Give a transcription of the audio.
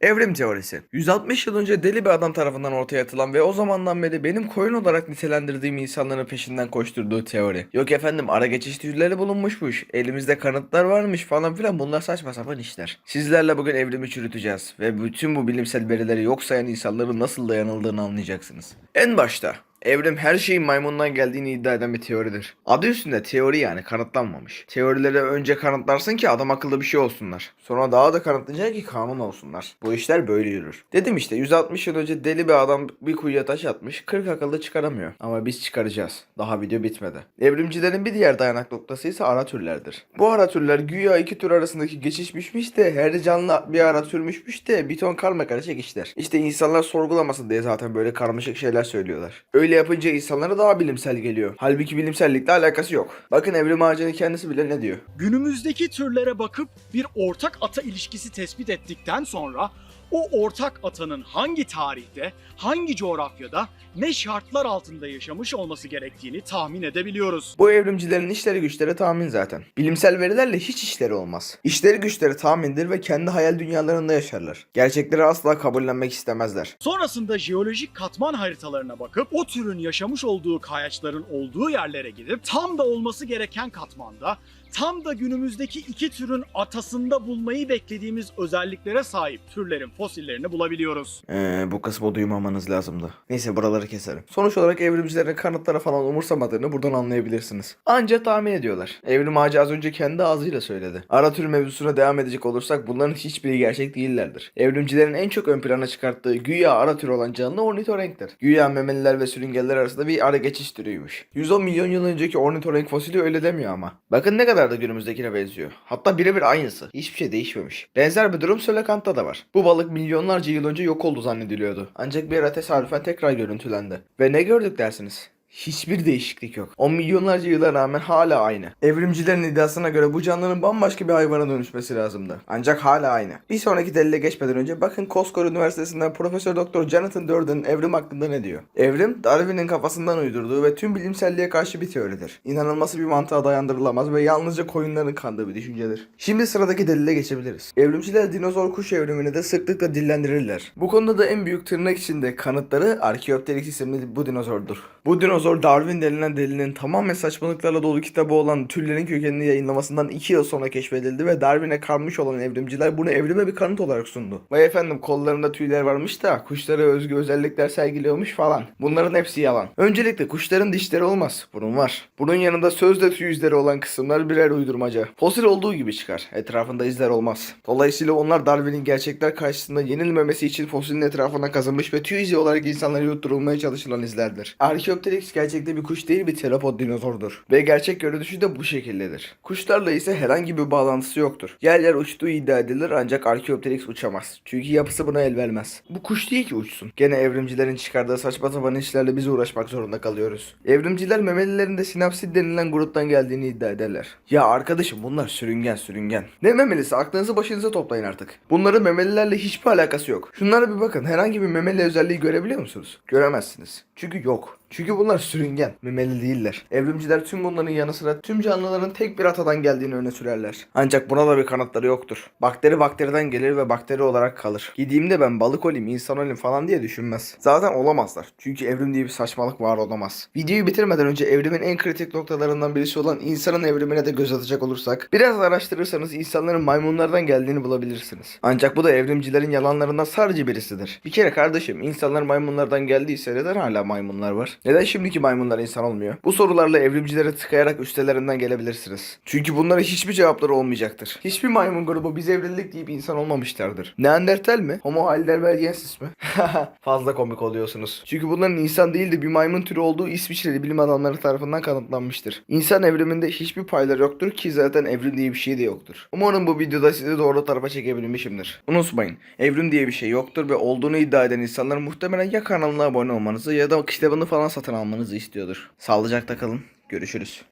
Evrim teorisi. 160 yıl önce deli bir adam tarafından ortaya atılan ve o zamandan beri benim koyun olarak nitelendirdiğim insanların peşinden koşturduğu teori. Yok efendim ara geçiş türleri bulunmuşmuş, elimizde kanıtlar varmış falan filan bunlar saçma sapan işler. Sizlerle bugün evrimi çürüteceğiz ve bütün bu bilimsel verileri yok sayan insanların nasıl dayanıldığını anlayacaksınız. En başta Evrim her şeyin maymundan geldiğini iddia eden bir teoridir. Adı üstünde teori yani kanıtlanmamış. Teorileri önce kanıtlarsın ki adam akıllı bir şey olsunlar. Sonra daha da kanıtlayacaksın ki kanun olsunlar. Bu işler böyle yürür. Dedim işte 160 yıl önce deli bir adam bir kuyuya taş atmış 40 akıllı çıkaramıyor. Ama biz çıkaracağız. Daha video bitmedi. Evrimcilerin bir diğer dayanak noktası ise ara türlerdir. Bu ara türler güya iki tür arasındaki geçişmişmiş de her canlı bir ara türmüşmüş de bir ton karma karışık işler. İşte insanlar sorgulamasın diye zaten böyle karmaşık şeyler söylüyorlar. Öyle yapınca insanlara daha bilimsel geliyor. Halbuki bilimsellikle alakası yok. Bakın evrim ağacının kendisi bile ne diyor. Günümüzdeki türlere bakıp bir ortak ata ilişkisi tespit ettikten sonra o ortak atanın hangi tarihte, hangi coğrafyada, ne şartlar altında yaşamış olması gerektiğini tahmin edebiliyoruz. Bu evrimcilerin işleri güçleri tahmin zaten. Bilimsel verilerle hiç işleri olmaz. İşleri güçleri tahmindir ve kendi hayal dünyalarında yaşarlar. Gerçekleri asla kabullenmek istemezler. Sonrasında jeolojik katman haritalarına bakıp o türün yaşamış olduğu kayaçların olduğu yerlere gidip tam da olması gereken katmanda tam da günümüzdeki iki türün atasında bulmayı beklediğimiz özelliklere sahip türlerin fosillerini bulabiliyoruz. Ee, bu kısmı duymamanız lazımdı. Neyse buraları keserim. Sonuç olarak evrimcilerin kanıtlara falan umursamadığını buradan anlayabilirsiniz. Anca tahmin ediyorlar. Evrim ağacı az önce kendi ağzıyla söyledi. Ara tür mevzusuna devam edecek olursak bunların hiçbiri gerçek değillerdir. Evrimcilerin en çok ön plana çıkarttığı güya ara tür olan canlı ornitorenktir. Güya memeliler ve sürüngenler arasında bir ara geçiş türüymüş. 110 milyon yıl önceki ornitorenk fosili öyle demiyor ama. Bakın ne kadar da günümüzdekine benziyor. Hatta birebir aynısı. Hiçbir şey değişmemiş. Benzer bir durum Sölekant'ta da var. Bu balık milyonlarca yıl önce yok oldu zannediliyordu. Ancak bir ara tesadüfen tekrar görüntülendi. Ve ne gördük dersiniz? Hiçbir değişiklik yok. 10 milyonlarca yıla rağmen hala aynı. Evrimcilerin iddiasına göre bu canlının bambaşka bir hayvana dönüşmesi lazımdı. Ancak hala aynı. Bir sonraki delile geçmeden önce bakın Coscore Üniversitesi'nden Profesör Doktor Jonathan Durden evrim hakkında ne diyor? Evrim Darwin'in kafasından uydurduğu ve tüm bilimselliğe karşı bir teoridir. İnanılması bir mantığa dayandırılamaz ve yalnızca koyunların kandığı bir düşüncedir. Şimdi sıradaki delile geçebiliriz. Evrimciler dinozor kuş evrimini de sıklıkla dillendirirler. Bu konuda da en büyük tırnak içinde kanıtları Archaeopteryx isimli bu dinozordur. Bu dinozor Darwin denilen delinin tamamen saçmalıklarla dolu kitabı olan Türlerin Kökenini yayınlamasından 2 yıl sonra keşfedildi ve Darwin'e karmış olan evrimciler bunu evrime bir kanıt olarak sundu. Vay efendim kollarında tüyler varmış da kuşlara özgü özellikler sergiliyormuş falan. Bunların hepsi yalan. Öncelikle kuşların dişleri olmaz. Burun var. Bunun yanında sözde tüy izleri olan kısımlar birer uydurmaca. Fosil olduğu gibi çıkar. Etrafında izler olmaz. Dolayısıyla onlar Darwin'in gerçekler karşısında yenilmemesi için fosilin etrafına kazınmış ve tüy izi olarak insanlara yutturulmaya çalışılan izlerdir. Gerçekte bir kuş değil bir teropod dinozordur. Ve gerçek görünüşü de bu şekildedir. Kuşlarla ise herhangi bir bağlantısı yoktur. Yer yer uçtuğu iddia edilir ancak Archaeopteryx uçamaz. Çünkü yapısı buna el vermez. Bu kuş değil ki uçsun. Gene evrimcilerin çıkardığı saçma sapan işlerle biz uğraşmak zorunda kalıyoruz. Evrimciler memelilerin de sinapsid denilen gruptan geldiğini iddia ederler. Ya arkadaşım bunlar sürüngen sürüngen. Ne memelisi aklınızı başınıza toplayın artık. Bunların memelilerle hiçbir alakası yok. Şunlara bir bakın herhangi bir memeli özelliği görebiliyor musunuz? Göremezsiniz. Çünkü yok. Çünkü bunlar sürüngen, memeli değiller. Evrimciler tüm bunların yanı sıra tüm canlıların tek bir atadan geldiğini öne sürerler. Ancak buna da bir kanıtları yoktur. Bakteri bakteriden gelir ve bakteri olarak kalır. Gideyimde ben balık olayım, insan olayım falan diye düşünmez. Zaten olamazlar. Çünkü evrim diye bir saçmalık var olamaz. Videoyu bitirmeden önce evrimin en kritik noktalarından birisi olan insanın evrimine de göz atacak olursak biraz araştırırsanız insanların maymunlardan geldiğini bulabilirsiniz. Ancak bu da evrimcilerin yalanlarından sadece birisidir. Bir kere kardeşim insanlar maymunlardan geldiyse neden hala maymunlar var? Neden şimdiki maymunlar insan olmuyor? Bu sorularla evrimcilere tıkayarak üstelerinden gelebilirsiniz. Çünkü bunlara hiçbir cevapları olmayacaktır. Hiçbir maymun grubu biz evrildik deyip insan olmamışlardır. Neandertal mi? Homo heidelbergensis mi? Fazla komik oluyorsunuz. Çünkü bunların insan değil de bir maymun türü olduğu İsviçreli bilim adamları tarafından kanıtlanmıştır. İnsan evriminde hiçbir payları yoktur ki zaten evrim diye bir şey de yoktur. Umarım bu videoda sizi doğru tarafa çekebilmişimdir. Unutmayın, evrim diye bir şey yoktur ve olduğunu iddia eden insanlar muhtemelen ya kanalına abone olmanızı ya da kitabını falan satın almanızı istiyordur. Sağlıcakla kalın. Görüşürüz.